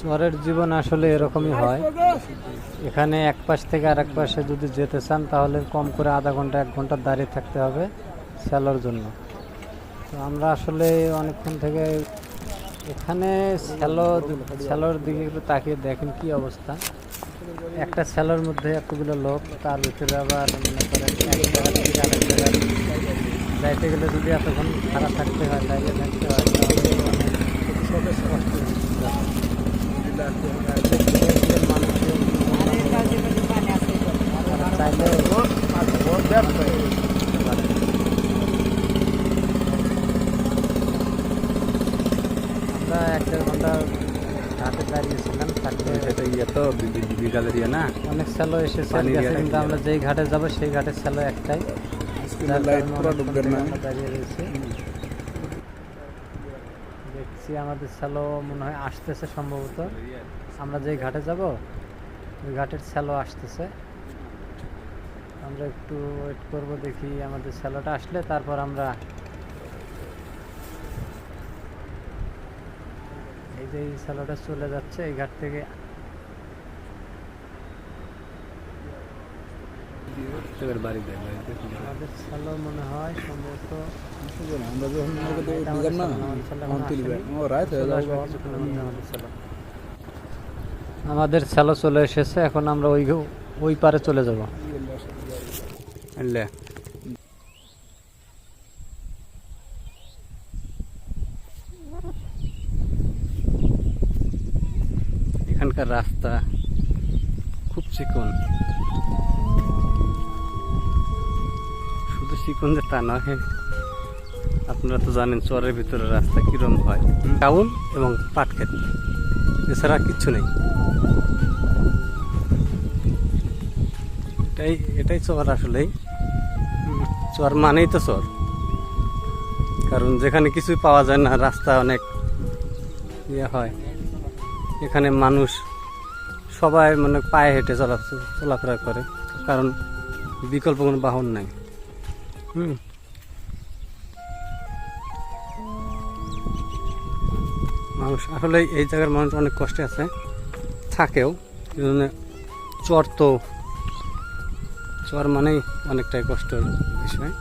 চরের জীবন আসলে এরকমই হয়। এখানে এক পাশ থেকে আর এক পাশে যদি যেতে চান, তাহলে কম করে আধা ঘণ্টা, এক ঘণ্টা দাঁড়িয়ে থাকতে হবে স্যালোর জন্য। তো আমরা আসলে অনেকক্ষণ থেকে এখানে স্যালো, স্যালোর দিকে একটু তাকিয়ে দেখেন কি অবস্থা। একটা স্যালোর মধ্যে এতগুলো লোক, তার ভিতরে আবার মনে করেন যাইতে গেলে যদি এতক্ষণ খারাপ থাকতে হয় দাঁড়িয়ে থাকতে হয়। তাহলে অনেক কষ্ট আমরা এক দেড় ঘণ্টা ঘাটে দাঁড়িয়েছিলাম থাকতে এটা ইয়ে তো বিকালের ইয়ে না অনেক স্যালো এসেছে কিন্তু আমরা যেই ঘাটে যাব সেই ঘাটের স্যালো একটাই যার লাইট কারণে পুরো অনেকক্ষণ ঢুকবে থেকে না আমরা দাঁড়িয়ে রয়েছি দেখছি আমাদের স্যালো মনে হয় আসতেছে সম্ভবত। আমরা যে ঘাটে যাব, ওই ঘাটের স্যালো আসতেছে। আমরা একটু ওয়েট করব, দেখি আমাদের স্যালোটা আসলে তারপর আমরা এই যে এই স্যালোটা চলে যাচ্ছে, এই ঘাট থেকে বাড়িতে আমাদের স্যালো মনে হয় সম্ভবত আমরা যখন নৌকাতে না আমাদের স্যালো, তখন আমাদের তুলবে স্যালো ও রাত হয়ে চলে যাবে আসবে কিছুক্ষণের মধ্যে আমাদের স্যালো। চলে এসেছে এখন আমরা ওই ওই পারে চলে যাব। এখানকার রাস্তা খুব চিকন। শুধু যে তা নয় আপনারা তো জানেন চরের ভিতরে রাস্তা কিরম হয়। টাউন এবং পাটক্ষেত এছাড়া কিচ্ছু নেই। এটাই এটাই চর আসলেই। চর মানেই তো চর। কারণ যেখানে কিছুই পাওয়া যায় না, রাস্তা অনেক ইয়ে হয়। এখানে মানুষ সবাই মানে পায়ে হেঁটে চলা চলাফেরা করে। কারণ বিকল্প কোনো বাহন নাই। হুম। মানুষ, আসলে এই জায়গার মানুষ অনেক কষ্টে আছে, থাকেও চর তো, চর মানেই অনেকটাই কষ্টের বিষয়।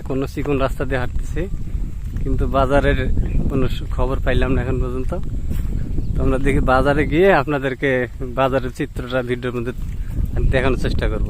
এখনও চিকন রাস্তা দিয়ে হাঁটতেছি, কিন্তু বাজারের কোনো খবর পাইলাম না এখন পর্যন্ত। তো আমরা দেখি বাজারে গিয়ে আপনাদেরকে বাজারের চিত্রটা, ভিডিওর মধ্যে দেখানোর চেষ্টা করব।